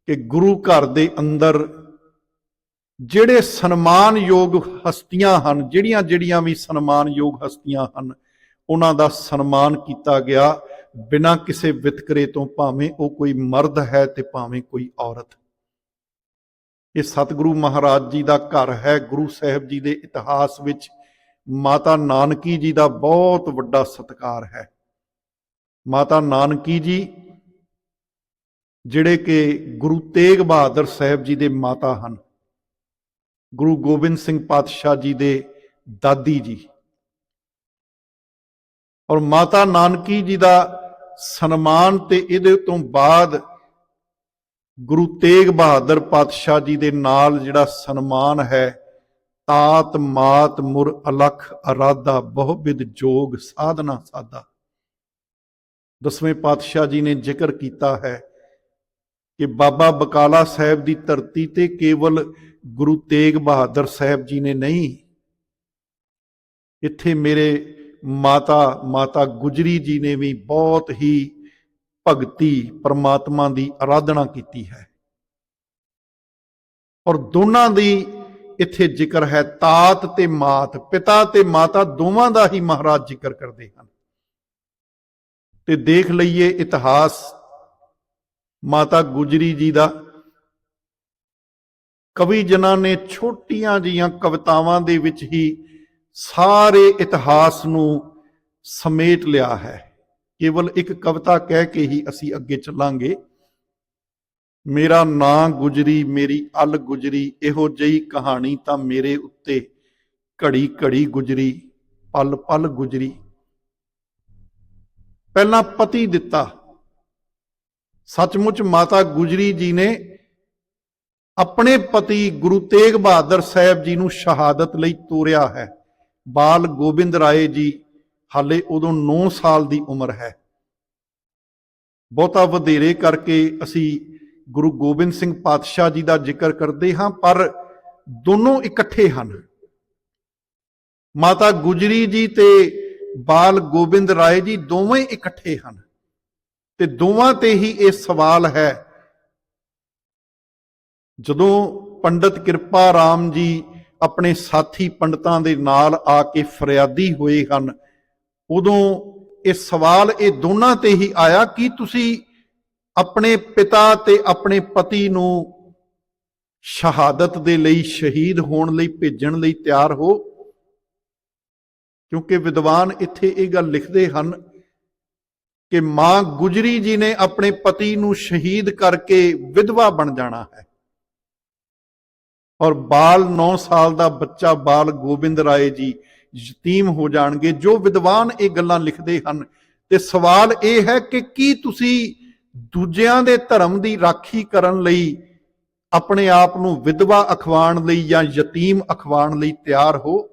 ਕਿ ਗੁਰੂ ਘਰ ਦੇ ਅੰਦਰ ਜਿਹੜੇ ਸਨਮਾਨਯੋਗ ਹਸਤੀਆਂ ਹਨ, ਜਿਹੜੀਆਂ ਜਿਹੜੀਆਂ ਵੀ ਸਨਮਾਨਯੋਗ ਹਸਤੀਆਂ ਹਨ, ਉਹਨਾਂ ਦਾ ਸਨਮਾਨ ਕੀਤਾ ਗਿਆ। ਬਿਨਾਂ ਕਿਸੇ ਵਿਤਕਰੇ ਤੋਂ ਭਾਵੇਂ ਉਹ ਕੋਈ ਮਰਦ ਹੈ ਤੇ ਭਾਵੇਂ ਕੋਈ ਔਰਤ। ਇਹ ਸਤਿਗੁਰੂ ਮਹਾਰਾਜ ਜੀ ਦਾ ਘਰ ਹੈ। ਗੁਰੂ ਸਾਹਿਬ ਜੀ ਦੇ ਇਤਿਹਾਸ ਵਿੱਚ ਮਾਤਾ ਨਾਨਕੀ ਜੀ ਦਾ ਬਹੁਤ ਵੱਡਾ ਸਤਿਕਾਰ ਹੈ। ਮਾਤਾ ਨਾਨਕੀ ਜੀ, ਜਿਹੜੇ ਕਿ ਗੁਰੂ ਤੇਗ ਬਹਾਦਰ ਸਾਹਿਬ ਜੀ ਦੇ ਮਾਤਾ ਹਨ ਗੁਰੂ ਗੋਬਿੰਦ ਸਿੰਘ ਪਾਤਸ਼ਾਹ ਜੀ ਦੇ ਦਾਦੀ ਜੀ। ਔਰ ਮਾਤਾ ਨਾਨਕੀ ਜੀ ਦਾ ਸਨਮਾਨ ਤੇ ਇਹਦੇ ਤੋਂ ਬਾਅਦ ਗੁਰੂ ਤੇਗ ਬਹਾਦਰ ਪਾਤਸ਼ਾਹ ਜੀ ਦੇ ਨਾਲ ਜਿਹੜਾ ਸਨਮਾਨ ਹੈ, ਤਾਤ ਮਾਤ ਮੁਰ ਅਲਖ ਅਰਾਦਾ ਬਹੁਵਿਦ ਜੋਗ ਸਾਧਨਾ ਸਾਦਾ ਦਸਵੇਂ ਪਾਤਸ਼ਾਹ ਜੀ ਨੇ ਜ਼ਿਕਰ ਕੀਤਾ ਹੈ ਕਿ ਬਾਬਾ ਬਕਾਲਾ ਸਾਹਿਬ ਦੀ ਧਰਤੀ ਤੇ ਕੇਵਲ ਗੁਰੂ ਤੇਗ ਬਹਾਦਰ ਸਾਹਿਬ ਜੀ ਨੇ ਨਹੀਂ ਇੱਥੇ ਮੇਰੇ ਮਾਤਾ ਮਾਤਾ ਗੁਜਰੀ ਜੀ ਨੇ ਵੀ ਬਹੁਤ ਹੀ ਭਗਤੀ ਪਰਮਾਤਮਾ ਦੀ ਆਰਾਧਨਾ ਕੀਤੀ ਹੈ। ਔਰ ਦੋਨਾਂ ਦੀ ਇੱਥੇ ਜ਼ਿਕਰ ਹੈ, ਤਾਤ ਤੇ ਮਾਤ, ਪਿਤਾ ਤੇ ਮਾਤਾ ਦੋਵਾਂ ਦਾ ਹੀ ਮਹਾਰਾਜ ਜ਼ਿਕਰ ਕਰਦੇ ਹਨ। ਤੇ ਦੇਖ ਲਈਏ ਇਤਿਹਾਸ, ਮਾਤਾ ਗੁਜਰੀ ਜੀ ਦਾ ਕਵੀ ਜਨਾਂ ਨੇ ਛੋਟੀਆਂ ਜੀਆਂ ਕਵਿਤਾਵਾਂ ਦੇ ਵਿੱਚ ਹੀ ਸਾਰੇ ਇਤਿਹਾਸ ਨੂੰ ਸਮੇਟ ਲਿਆ ਹੈ। ਕੇਵਲ ਇੱਕ ਕਵਿਤਾ ਕਹਿ ਕੇ ਹੀ ਅਸੀਂ ਅੱਗੇ ਚੱਲਾਂਗੇ। ਮੇਰਾ ਨਾਂ ਗੁਜਰੀ, ਮੇਰੀ ਅਲ ਗੁਜਰੀ, ਇਹੋ ਜਿਹੀ ਕਹਾਣੀ ਤਾਂ ਮੇਰੇ ਉੱਤੇ ਘੜੀ ਘੜੀ ਗੁਜਰੀ, ਪਲ ਪਲ ਗੁਜਰੀ। ਪਹਿਲਾਂ ਪਤੀ ਦਿੱਤਾ। ਸੱਚਮੁੱਚ ਮਾਤਾ ਗੁਜਰੀ ਜੀ ਨੇ ਆਪਣੇ ਪਤੀ ਗੁਰੂ ਤੇਗ ਬਹਾਦਰ ਸਾਹਿਬ ਜੀ ਨੂੰ ਸ਼ਹਾਦਤ ਲਈ ਤੋਰਿਆ ਹੈ। ਬਾਲ ਗੋਬਿੰਦ ਰਾਏ ਜੀ ਹਾਲੇ ਉਦੋਂ 9 ਸਾਲ ਦੀ ਉਮਰ ਹੈ। ਬਹੁਤਾ ਵਧੇਰੇ ਕਰਕੇ ਅਸੀਂ ਗੁਰੂ ਗੋਬਿੰਦ ਸਿੰਘ ਪਾਤਸ਼ਾਹ ਜੀ ਦਾ ਜ਼ਿਕਰ ਕਰਦੇ ਹਾਂ, ਪਰ ਦੋਨੋਂ ਇਕੱਠੇ ਹਨ। ਮਾਤਾ ਗੁਜਰੀ ਜੀ ਤੇ ਬਾਲ ਗੋਬਿੰਦ ਰਾਏ ਜੀ ਦੋਵੇਂ ਇਕੱਠੇ ਹਨ। ਤੇ ਦੋਵਾਂ ਤੇ ਹੀ ਇਹ ਸਵਾਲ ਹੈ ਜਦੋਂ ਪੰਡਤ ਕਿਰਪਾ ਰਾਮ ਜੀ ਆਪਣੇ ਸਾਥੀ ਪੰਡਤਾਂ ਦੇ ਨਾਲ ਆ ਕੇ ਫਰਿਆਦੀ ਹੋਏ ਹਨ, ਉਦੋਂ ਇਹ ਸਵਾਲ ਇਹ ਦੋਨਾਂ ਤੇ ਹੀ ਆਇਆ ਕਿ ਤੁਸੀਂ ਆਪਣੇ ਪਿਤਾ ਤੇ ਆਪਣੇ ਪਤੀ ਨੂੰ ਸ਼ਹਾਦਤ ਦੇ ਲਈ, ਸ਼ਹੀਦ ਹੋਣ ਲਈ, ਭੇਜਣ ਲਈ ਤਿਆਰ ਹੋ? ਕਿਉਂਕਿ ਵਿਦਵਾਨ ਇੱਥੇ ਇਹ ਗੱਲ ਲਿਖਦੇ ਹਨ ਕਿ ਮਾਂ ਗੁਜਰੀ ਜੀ ਨੇ ਆਪਣੇ ਪਤੀ ਨੂੰ ਸ਼ਹੀਦ ਕਰਕੇ ਵਿਧਵਾ ਬਣ ਜਾਣਾ ਹੈ। ਔਰ ਬਾਲ 9 ਸਾਲ ਦਾ ਬੱਚਾ ਬਾਲ ਗੋਬਿੰਦ ਰਾਏ ਜੀ ਯਤੀਮ ਹੋ ਜਾਣਗੇ। ਜੋ ਵਿਦਵਾਨ ਇਹ ਗੱਲਾਂ ਲਿਖਦੇ ਹਨ ਤੇ ਸਵਾਲ ਇਹ ਹੈ ਕਿ ਕੀ ਤੁਸੀਂ ਦੂਜਿਆਂ ਦੇ ਧਰਮ ਦੀ ਰਾਖੀ ਕਰਨ ਲਈ ਆਪਣੇ ਆਪ ਨੂੰ ਵਿਧਵਾ ਅਖਵਾਣ ਲਈ ਜਾਂ ਯਤੀਮ ਅਖਵਾਣ ਲਈ ਤਿਆਰ ਹੋ?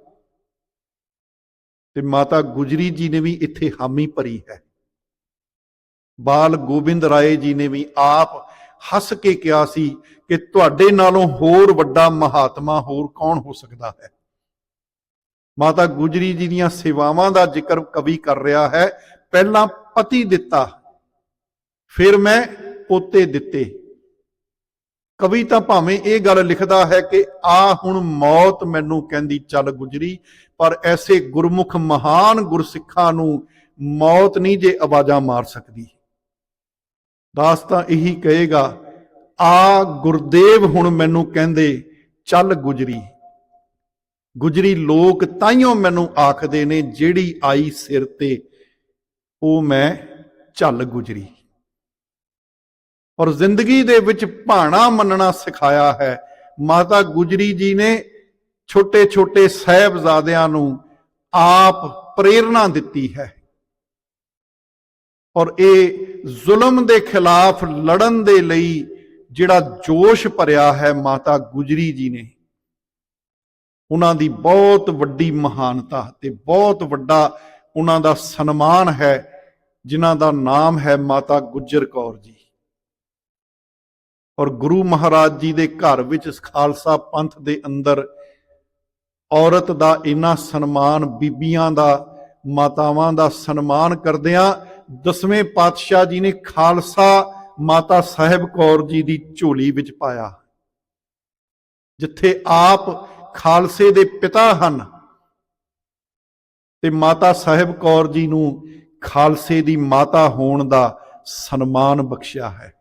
ਤੇ ਮਾਤਾ ਗੁਜਰੀ ਜੀ ਨੇ ਵੀ ਇੱਥੇ ਹਾਮੀ ਭਰੀ ਹੈ। ਬਾਲ ਗੋਬਿੰਦ ਰਾਏ ਜੀ ਨੇ ਵੀ ਆਪ ਹੱਸ ਕੇ ਕਿਹਾ ਸੀ ਕਿ ਤੁਹਾਡੇ ਨਾਲੋਂ ਹੋਰ ਵੱਡਾ ਮਹਾਤਮਾ ਹੋਰ ਕੌਣ ਹੋ ਸਕਦਾ ਹੈ? ਮਾਤਾ ਗੁਜਰੀ ਜੀ ਦੀਆਂ ਸੇਵਾਵਾਂ ਦਾ ਜ਼ਿਕਰ ਕਵੀ ਕਰ ਰਿਹਾ ਹੈ। ਪਹਿਲਾਂ ਪਤੀ ਦਿੱਤਾ, ਫਿਰ ਮੈਂ ਪੋਤੇ ਦਿੱਤੇ। ਕਵੀ ਤਾਂ ਭਾਵੇਂ ਇਹ ਗੱਲ ਲਿਖਦਾ ਹੈ ਕਿ ਆ ਹੁਣ ਮੌਤ ਮੈਨੂੰ ਕਹਿੰਦੀ, ਚੱਲ ਗੁਜਰੀ। ਪਰ ਐਸੇ ਗੁਰਮੁਖ ਮਹਾਨ ਗੁਰਸਿੱਖਾਂ ਨੂੰ ਮੌਤ ਨਹੀਂ ਜੇ ਆਵਾਜ਼ਾਂ ਮਾਰ ਸਕਦੀ। ਦਾਸ ਤਾਂ ਇਹੀ ਕਹੇਗਾ ਆ ਗੁਰਦੇਵ ਹੁਣ ਮੈਨੂੰ ਕਹਿੰਦੇ, ਚੱਲ ਗੁਜਰੀ। ਗੁਜਰੀ ਲੋਕ ਤਾਈਓ ਮੈਨੂੰ ਆਖਦੇ ਨੇ, ਜਿਹੜੀ ਆਈ ਸਿਰ ਤੇ, ਉਹ ਮੈਂ ਚੱਲ ਗੁਜਰੀ। ਔਰ ਜ਼ਿੰਦਗੀ ਦੇ ਵਿੱਚ ਭਾਣਾ ਮੰਨਣਾ ਸਿਖਾਇਆ ਹੈ। ਮਾਤਾ ਗੁਜਰੀ ਜੀ ਨੇ ਛੋਟੇ ਛੋਟੇ ਸਹਿਬਜ਼ਾਦਿਆਂ ਨੂੰ ਆਪ ਪ੍ਰੇਰਣਾ ਦਿੱਤੀ ਹੈ। ਔਰ ਇਹ ਜ਼ੁਲਮ ਦੇ ਖਿਲਾਫ ਲੜਨ ਦੇ ਲਈ ਜਿਹੜਾ ਜੋਸ਼ ਭਰਿਆ ਹੈ ਮਾਤਾ ਗੁਜਰੀ ਜੀ ਨੇ, ਉਹਨਾਂ ਦੀ ਬਹੁਤ ਵੱਡੀ ਮਹਾਨਤਾ ਤੇ ਬਹੁਤ ਵੱਡਾ ਉਹਨਾਂ ਦਾ ਸਨਮਾਨ ਹੈ, ਜਿਨ੍ਹਾਂ ਦਾ ਨਾਮ ਹੈ ਮਾਤਾ ਗੁਜਰ ਕੌਰ ਜੀ। ਔਰ ਗੁਰੂ ਮਹਾਰਾਜ ਜੀ ਦੇ ਘਰ ਵਿੱਚ ਖਾਲਸਾ ਪੰਥ ਦੇ ਅੰਦਰ ਔਰਤ ਦਾ ਇੰਨਾ ਸਨਮਾਨ, ਬੀਬੀਆਂ ਦਾ, ਮਾਤਾਵਾਂ ਦਾ ਸਨਮਾਨ ਕਰਦਿਆਂ ਦਸਵੇਂ ਪਾਤਸ਼ਾਹ ਜੀ ਨੇ ਖਾਲਸਾ ਮਾਤਾ ਸਾਹਿਬ ਕੌਰ ਜੀ ਦੀ ਝੋਲੀ ਵਿੱਚ ਪਾਇਆ। ਜਿੱਥੇ ਆਪ ਖਾਲਸੇ ਦੇ ਪਿਤਾ ਹਨ, ਤੇ ਮਾਤਾ ਸਾਹਿਬ ਕੌਰ ਜੀ ਨੂੰ ਖਾਲਸੇ ਦੀ ਮਾਤਾ ਹੋਣ ਦਾ ਸਨਮਾਨ ਬਖਸ਼ਿਆ ਹੈ।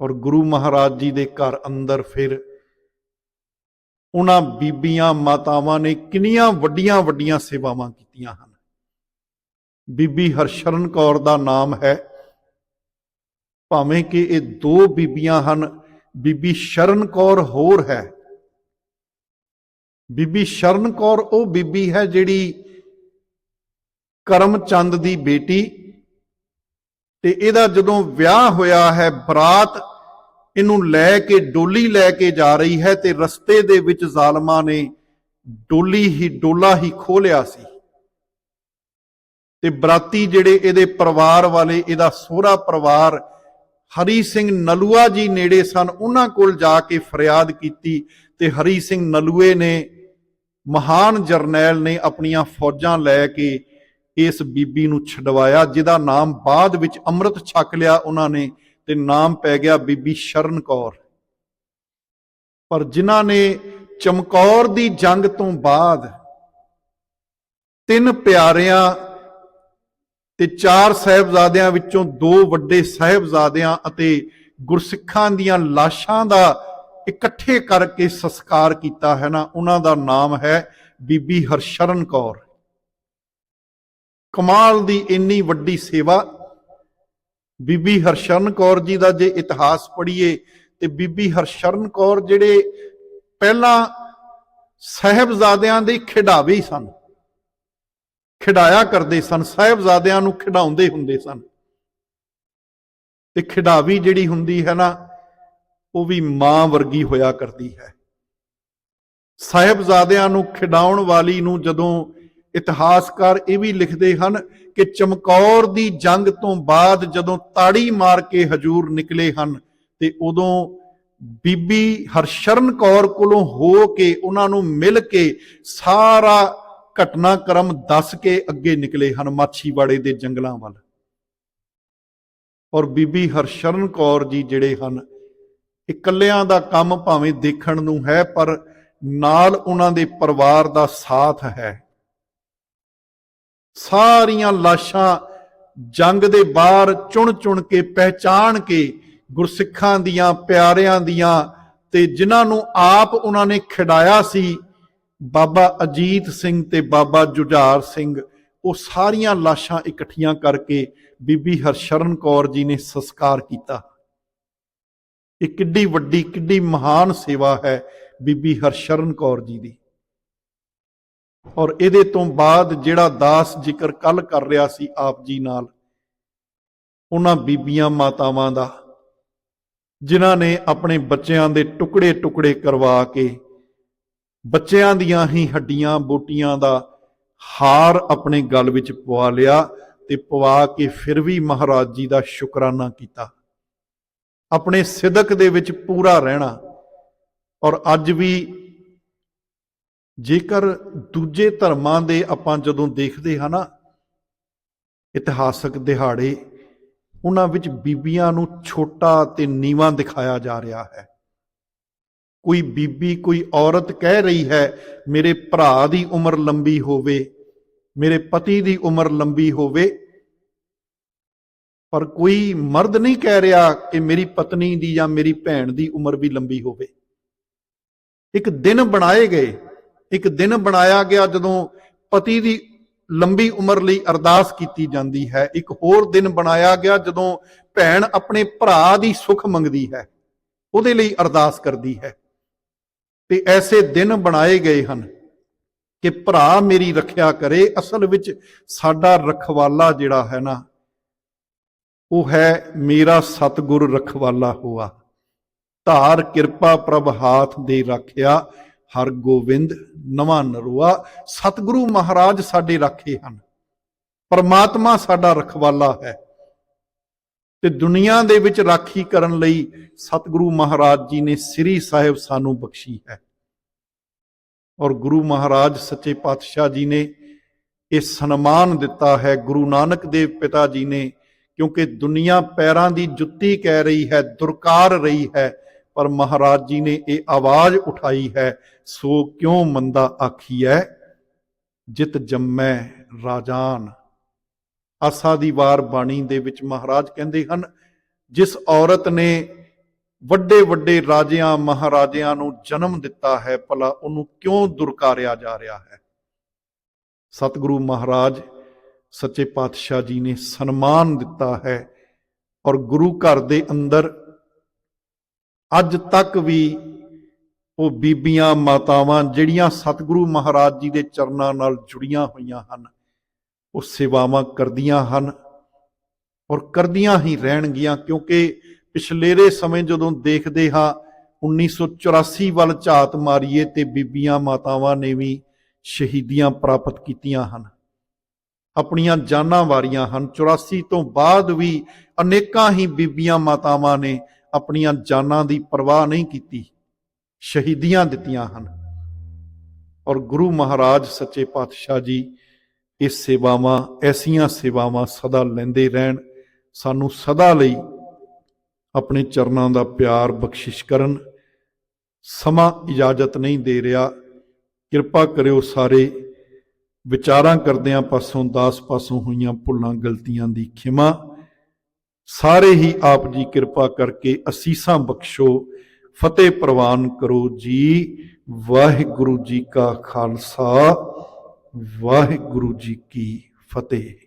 ਔਰ ਗੁਰੂ ਮਹਾਰਾਜ ਜੀ ਦੇ ਘਰ ਅੰਦਰ ਫਿਰ ਉਹਨਾਂ ਬੀਬੀਆਂ ਮਾਤਾਵਾਂ ਨੇ ਕਿੰਨੀਆਂ ਵੱਡੀਆਂ ਵੱਡੀਆਂ ਸੇਵਾਵਾਂ ਕੀਤੀਆਂ ਹਨ। ਬੀਬੀ ਹਰਸ਼ਰਨ ਕੌਰ ਦਾ ਨਾਮ ਹੈ ਭਾਵੇਂ ਕਿ ਇਹ ਦੋ ਬੀਬੀਆਂ ਹਨ, ਬੀਬੀ ਸ਼ਰਨ ਕੌਰ ਹੋਰ ਹੈ। ਬੀਬੀ ਸ਼ਰਨ ਕੌਰ ਉਹ ਬੀਬੀ ਹੈ ਜਿਹੜੀ ਕਰਮਚੰਦ ਦੀ ਬੇਟੀ ਤੇ ਇਹਦਾ ਜਦੋਂ ਵਿਆਹ ਹੋਇਆ ਹੈ, ਬਰਾਤ ਇਹਨੂੰ ਲੈ ਕੇ, ਡੋਲੀ ਲੈ ਕੇ ਜਾ ਰਹੀ ਹੈ ਤੇ ਰਸਤੇ ਦੇ ਵਿੱਚ ਜ਼ਾਲਮਾਂ ਨੇ ਡੋਲੀ ਹੀ, ਡੋਲਾ ਹੀ ਖੋਲਿਆ ਸੀ। ਤੇ ਬਰਾਤੀ ਜਿਹੜੇ ਇਹਦੇ ਪਰਿਵਾਰ ਵਾਲੇ, ਇਹਦਾ ਸੋਹਰਾ ਪਰਿਵਾਰ ਹਰੀ ਸਿੰਘ ਨਲੂਆ ਜੀ ਨੇੜੇ ਸਨ। ਉਹਨਾਂ ਕੋਲ ਜਾ ਕੇ ਫਰਿਆਦ ਕੀਤੀ ਤੇ ਹਰੀ ਸਿੰਘ ਨਲੂਏ ਨੇ ਮਹਾਨ ਜਰਨੈਲ ਨੇ ਆਪਣੀਆਂ ਫੌਜਾਂ ਲੈ ਕੇ ਇਸ ਬੀਬੀ ਨੂੰ ਛਡਵਾਇਆ, ਜਿਹਦਾ ਨਾਮ ਬਾਅਦ ਵਿੱਚ ਅੰਮ੍ਰਿਤ ਛਕ ਲਿਆ ਉਹਨਾਂ ਨੇ ਤੇ ਨਾਮ ਪੈ ਗਿਆ ਬੀਬੀ ਸ਼ਰਨ ਕੌਰ। ਪਰ ਜਿਨ੍ਹਾਂ ਨੇ ਚਮਕੌਰ ਦੀ ਜੰਗ ਤੋਂ ਬਾਅਦ ਤਿੰਨ ਪਿਆਰਿਆਂ ਤੇ ਚਾਰ ਸਹਿਬਜ਼ਾਦਿਆਂ ਵਿੱਚੋਂ ਦੋ ਵੱਡੇ ਸਹਿਬਜ਼ਾਦਿਆਂ ਅਤੇ ਗੁਰਸਿੱਖਾਂ ਦੀਆਂ ਲਾਸ਼ਾਂ ਦਾ ਇਕੱਠੇ ਕਰਕੇ ਸੰਸਕਾਰ ਕੀਤਾ ਹੈ ਨਾ, ਉਹਨਾਂ ਦਾ ਨਾਮ ਹੈ ਬੀਬੀ ਹਰਸ਼ਰਨ ਕੌਰ। ਕਮਾਲ ਦੀ ਇੰਨੀ ਵੱਡੀ ਸੇਵਾ। ਬੀਬੀ ਹਰਸ਼ਰਨ ਕੌਰ ਜੀ ਦਾ ਜੇ ਇਤਿਹਾਸ ਪੜ੍ਹੀਏ, ਤੇ ਬੀਬੀ ਹਰਸ਼ਰਨ ਕੌਰ ਜਿਹੜੇ ਪਹਿਲਾਂ ਸਹਿਬਜ਼ਾਦਿਆਂ ਦੇ ਖਿਡਾਵੇ ਸਨ ਖਿਡਾਇਆ ਕਰਦੇ ਸਨ, ਸਾਹਿਬਜ਼ਾਦਿਆਂ ਨੂੰ ਖਿਡਾਉਂਦੇ ਹੁੰਦੇ ਸਨ। ਤੇ ਖਿਡਾਵੀ ਜਿਹੜੀ ਹੁੰਦੀ ਹੈ ਨਾ, ਉਹ ਵੀ ਮਾਂ ਵਰਗੀ ਹੋਇਆ ਕਰਦੀ ਹੈ। ਸਾਹਿਬਜ਼ਾਦਿਆਂ ਨੂੰ ਖਿਡਾਉਣ ਵਾਲੀ ਨੂੰ ਜਦੋਂ ਇਤਿਹਾਸਕਾਰ ਇਹ ਵੀ ਲਿਖਦੇ ਹਨ ਕਿ ਚਮਕੌਰ ਦੀ ਜੰਗ ਤੋਂ ਬਾਅਦ ਜਦੋਂ ਤਾੜੀ ਮਾਰ ਕੇ ਹਜੂਰ ਨਿਕਲੇ ਹਨ, ਤੇ ਉਦੋਂ ਬੀਬੀ ਹਰਸ਼ਰਨ ਕੌਰ ਕੋਲੋਂ ਹੋ ਕੇ ਉਹਨਾਂ ਨੂੰ ਮਿਲ ਕੇ ਸਾਰਾ ਘਟਨਾਕ੍ਰਮ ਦੱਸ ਕੇ ਅੱਗੇ ਨਿਕਲੇ ਹਨ ਮਾਛੀਵਾੜੇ ਦੇ ਜੰਗਲਾਂ ਵੱਲ। ਔਰ ਬੀਬੀ ਹਰਸ਼ਰਨ ਕੌਰ ਜੀ ਜਿਹੜੇ ਹਨ, ਇਕੱਲਿਆਂ ਦਾ ਕੰਮ ਭਾਵੇਂ ਦੇਖਣ ਨੂੰ ਹੈ, ਪਰ ਨਾਲ ਉਹਨਾਂ ਦੇ ਪਰਿਵਾਰ ਦਾ ਸਾਥ ਹੈ। ਸਾਰੀਆਂ ਲਾਸ਼ਾਂ ਜੰਗ ਦੇ ਬਾਹਰ ਚੁਣ ਚੁਣ ਕੇ, ਪਹਿਚਾਣ ਕੇ ਗੁਰਸਿੱਖਾਂ ਦੀਆਂ, ਪਿਆਰਿਆਂ ਦੀਆਂ ਤੇ ਜਿਨ੍ਹਾਂ ਨੂੰ ਆਪ ਉਹਨਾਂ ਨੇ ਖਿਡਾਇਆ ਸੀ ਬਾਬਾ ਅਜੀਤ ਸਿੰਘ ਤੇ ਬਾਬਾ ਜੁਝਾਰ ਸਿੰਘ, ਉਹ ਸਾਰੀਆਂ ਲਾਸ਼ਾਂ ਇਕੱਠੀਆਂ ਕਰਕੇ ਬੀਬੀ ਹਰਸ਼ਰਨ ਕੌਰ ਜੀ ਨੇ ਸੰਸਕਾਰ ਕੀਤਾ। ਇਹ ਕਿੱਡੀ ਵੱਡੀ, ਕਿੱਡੀ ਮਹਾਨ ਸੇਵਾ ਹੈ ਬੀਬੀ ਹਰਸ਼ਰਨ ਕੌਰ ਜੀ ਦੀ। ਔਰ ਇਹਦੇ ਤੋਂ ਬਾਅਦ ਜਿਹੜਾ ਦਾਸ ਜ਼ਿਕਰ ਕੱਲ ਕਰ ਰਿਹਾ ਸੀ ਆਪ ਜੀ ਨਾਲ, ਉਹਨਾਂ ਬੀਬੀਆਂ ਮਾਤਾਵਾਂ ਦਾ, ਜਿਨ੍ਹਾਂ ਨੇ ਆਪਣੇ ਬੱਚਿਆਂ ਦੇ ਟੁਕੜੇ ਟੁਕੜੇ ਕਰਵਾ ਕੇ ਬੱਚਿਆਂ ਦੀਆਂ ਹੀ ਹੱਡੀਆਂ ਬੋਟੀਆਂ ਦਾ ਹਾਰ ਆਪਣੇ ਗਲ ਵਿੱਚ ਪਵਾ ਲਿਆ ਤੇ ਪਵਾ ਕੇ ਫਿਰ ਵੀ ਮਹਾਰਾਜ ਜੀ ਦਾ ਸ਼ੁਕਰਾਨਾ ਕੀਤਾ। ਆਪਣੇ ਸਿਦਕ ਦੇ ਵਿੱਚ ਪੂਰਾ ਰਹਿਣਾ ਔਰ ਅੱਜ ਵੀ ਜੇਕਰ ਦੂਜੇ ਧਰਮਾਂ ਦੇ ਆਪਾਂ ਜਦੋਂ ਦੇਖਦੇ ਹਾਂ ਨਾ, ਇਤਿਹਾਸਕ ਦਿਹਾੜੇ, ਉਹਨਾਂ ਵਿੱਚ ਬੀਬੀਆਂ ਨੂੰ ਛੋਟਾ ਤੇ ਨੀਵਾਂ ਦਿਖਾਇਆ ਜਾ ਰਿਹਾ ਹੈ। ਕੋਈ ਬੀਬੀ, ਕੋਈ ਔਰਤ ਕਹਿ ਰਹੀ ਹੈ, ਮੇਰੇ ਭਰਾ ਦੀ ਉਮਰ ਲੰਬੀ ਹੋਵੇ, ਮੇਰੇ ਪਤੀ ਦੀ ਉਮਰ ਲੰਬੀ ਹੋਵੇ, ਪਰ ਕੋਈ ਮਰਦ ਨਹੀਂ ਕਹਿ ਰਿਹਾ ਕਿ ਮੇਰੀ ਪਤਨੀ ਦੀ ਜਾਂ ਮੇਰੀ ਭੈਣ ਦੀ ਉਮਰ ਵੀ ਲੰਬੀ ਹੋਵੇ। ਇੱਕ ਦਿਨ ਬਣਾਏ ਗਏ, ਇੱਕ ਦਿਨ ਬਣਾਇਆ ਗਿਆ ਜਦੋਂ ਪਤੀ ਦੀ ਲੰਬੀ ਉਮਰ ਲਈ ਅਰਦਾਸ ਕੀਤੀ ਜਾਂਦੀ ਹੈ। ਇੱਕ ਹੋਰ ਦਿਨ ਬਣਾਇਆ ਗਿਆ ਜਦੋਂ ਭੈਣ ਆਪਣੇ ਭਰਾ ਦੀ ਸੁੱਖ ਮੰਗਦੀ ਹੈ, ਉਹਦੇ ਲਈ ਅਰਦਾਸ ਕਰਦੀ ਹੈ। ਤੇ ਐਸੇ ਦਿਨ ਬਣਾਏ ਗਏ ਹਨ ਕਿ ਭਰਾ ਮੇਰੀ ਰੱਖਿਆ ਕਰੇ। ਅਸਲ ਵਿੱਚ ਸਾਡਾ ਰਖਵਾਲਾ ਜਿਹੜਾ ਹੈ ਨਾ, ਉਹ ਹੈ ਮੇਰਾ ਸਤਿਗੁਰ ਰਖਵਾਲਾ ਹੋਆ। ਧਾਰ, ਕਿਰਪਾ, ਪ੍ਰਭ ਹਾਥ ਦੇ ਰੱਖਿਆ ਹਰ ਗੋਬਿੰਦ ਨਵਾਂ ਨਰੂਆ, ਸਤਿਗੁਰੂ ਮਹਾਰਾਜ ਸਾਡੇ ਰਾਖੇ ਹਨ। ਪਰਮਾਤਮਾ ਸਾਡਾ ਰਖਵਾਲਾ ਹੈ। ਤੇ ਦੁਨੀਆ ਦੇ ਵਿੱਚ ਰਾਖੀ ਕਰਨ ਲਈ ਸਤਿਗੁਰੂ ਮਹਾਰਾਜ ਜੀ ਨੇ ਸ੍ਰੀ ਸਾਹਿਬ ਸਾਨੂੰ ਬਖਸ਼ੀ ਹੈ। ਔਰ ਗੁਰੂ ਮਹਾਰਾਜ ਸੱਚੇ ਪਾਤਸ਼ਾਹ ਜੀ ਨੇ ਇਹ ਸਨਮਾਨ ਦਿੱਤਾ ਹੈ। ਗੁਰੂ ਨਾਨਕ ਦੇਵ ਪਿਤਾ ਜੀ ਨੇ, ਕਿਉਂਕਿ ਦੁਨੀਆ ਪੈਰਾਂ ਦੀ ਜੁੱਤੀ ਕਹਿ ਰਹੀ ਹੈ, ਦੁਰਕਾਰ ਰਹੀ ਹੈ, ਪਰ ਮਹਾਰਾਜ ਜੀ ਨੇ ਇਹ ਆਵਾਜ਼ ਉਠਾਈ ਹੈ, ਸੋ ਕਿਉਂ ਮੰਦਾ ਆਖੀ ਹੈ ਜਿਤ ਜੰਮੈ ਰਾਜਾਨ। ਆਸਾ ਦੀ ਵਾਰ ਬਾਣੀ ਦੇ ਵਿੱਚ ਮਹਾਰਾਜ ਕਹਿੰਦੇ ਹਨ, ਜਿਸ ਔਰਤ ਨੇ ਵੱਡੇ ਵੱਡੇ ਰਾਜਿਆਂ, ਮਹਾਰਾਜਿਆਂ ਨੂੰ ਜਨਮ ਦਿੱਤਾ ਹੈ, ਭਲਾ ਉਹਨੂੰ ਕਿਉਂ ਦੁਰਕਾਰਿਆ ਜਾ ਰਿਹਾ ਹੈ? ਸਤਿਗੁਰੂ ਮਹਾਰਾਜ, ਸੱਚੇ ਪਾਤਸ਼ਾਹ ਜੀ ਨੇ ਸਨਮਾਨ ਦਿੱਤਾ ਹੈ ਔਰ ਗੁਰੂ ਘਰ ਦੇ ਅੰਦਰ ਅੱਜ ਤੱਕ ਵੀ ਉਹ ਬੀਬੀਆਂ, ਮਾਤਾਵਾਂ ਜਿਹੜੀਆਂ ਸਤਿਗੁਰੂ ਮਹਾਰਾਜ ਜੀ ਦੇ ਚਰਨਾਂ ਨਾਲ ਜੁੜੀਆਂ ਹੋਈਆਂ ਹਨ ਉਹ ਸੇਵਾਵਾਂ ਕਰਦੀਆਂ ਹਨ ਔਰ ਕਰਦੀਆਂ ਹੀ ਰਹਿਣਗੀਆਂ ਕਿਉਂਕਿ ਪਿਛਲੇਰੇ ਸਮੇਂ ਜਦੋਂ ਦੇਖਦੇ ਹਾਂ 1984 ਵੱਲ ਝਾਤ ਮਾਰੀਏ ਤੇ ਬੀਬੀਆਂ ਮਾਤਾਵਾਂ ਨੇ ਵੀ ਸ਼ਹੀਦੀਆਂ ਪ੍ਰਾਪਤ ਕੀਤੀਆਂ ਹਨ। ਆਪਣੀਆਂ ਜਾਨਾਂ ਵਾਰੀਆਂ ਹਨ। 84 ਤੋਂ ਬਾਅਦ ਵੀ ਅਨੇਕਾਂ ਹੀ ਬੀਬੀਆਂ ਮਾਤਾਵਾਂ ਨੇ ਆਪਣੀਆਂ ਜਾਨਾਂ ਦੀ ਪਰਵਾਹ ਨਹੀਂ ਕੀਤੀ, ਸ਼ਹੀਦੀਆਂ ਦਿੱਤੀਆਂ ਹਨ। ਔਰ ਗੁਰੂ ਮਹਾਰਾਜ ਸੱਚੇ ਪਾਤਸ਼ਾਹ ਜੀ ਇਹ ਸੇਵਾਵਾਂ, ਐਸੀਆਂ ਸੇਵਾਵਾਂ ਸਦਾ ਲੈਂਦੇ ਰਹਿਣ, ਸਾਨੂੰ ਸਦਾ ਲਈ ਆਪਣੇ ਚਰਨਾਂ ਦਾ ਪਿਆਰ ਬਖਸ਼ਿਸ਼ ਕਰਨ। ਸਮਾਂ ਇਜਾਜ਼ਤ ਨਹੀਂ ਦੇ ਰਿਹਾ। ਕਿਰਪਾ ਕਰਿਓ ਸਾਰੇ। ਵਿਚਾਰਾਂ ਕਰਦਿਆਂ ਪਾਸੋਂ, ਦਾਸ ਪਾਸੋਂ ਹੋਈਆਂ ਭੁੱਲਾਂ, ਗਲਤੀਆਂ ਦੀ ਖਿਮਾ। ਸਾਰੇ ਹੀ ਆਪ ਜੀ ਕਿਰਪਾ ਕਰਕੇ ਅਸੀਸਾਂ ਬਖਸ਼ੋ। ਫਤਿਹ ਪ੍ਰਵਾਨ ਕਰੋ ਜੀ। ਵਾਹਿਗੁਰੂ ਜੀ ਕਾ ਖਾਲਸਾ। ਵਾਹਿਗੁਰੂ ਜੀ ਕੀ ਫਤਿਹ